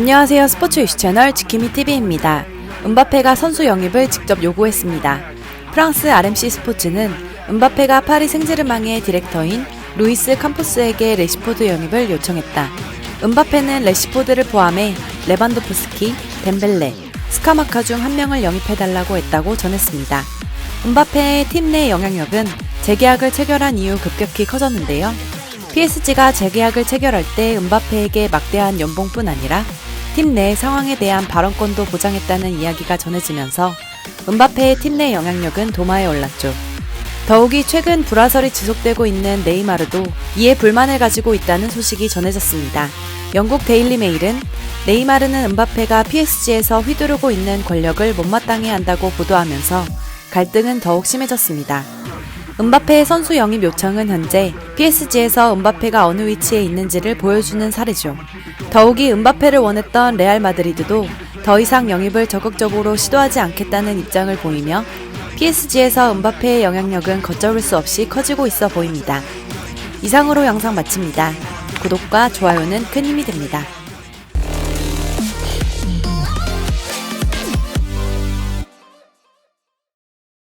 안녕하세요. 스포츠 이슈 채널 지키미 TV입니다. 은바페가 선수 영입을 직접 요구했습니다. 프랑스 RMC 스포츠는 은바페가 파리 생제르맹의 디렉터인 루이스 캄포스에게 레시포드 영입을 요청했다. 은바페는 레시포드를 포함해 레반도프스키, 덴벨레, 스카마카 중 한 명을 영입해달라고 했다고 전했습니다. 은바페의 팀 내 영향력은 재계약을 체결한 이후 급격히 커졌는데요. PSG가 재계약을 체결할 때 은바페에게 막대한 연봉뿐 아니라 팀 내 상황에 대한 발언권도 보장했다는 이야기가 전해지면서 은바페의 팀 내 영향력은 도마에 올랐죠. 더욱이 최근 불화설이 지속되고 있는 네이마르도 이에 불만을 가지고 있다는 소식이 전해졌습니다. 영국 데일리 메일은 네이마르는 은바페가 PSG에서 휘두르고 있는 권력을 못마땅해 한다고 보도하면서 갈등은 더욱 심해졌습니다. 은바페의 선수 영입 요청은 현재 PSG에서 은바페가 어느 위치에 있는지를 보여주는 사례죠. 더욱이 은바페를 원했던 레알 마드리드도 더 이상 영입을 적극적으로 시도하지 않겠다는 입장을 보이며 PSG에서 은바페의 영향력은 걷잡을 수 없이 커지고 있어 보입니다. 이상으로 영상 마칩니다. 구독과 좋아요는 큰 힘이 됩니다.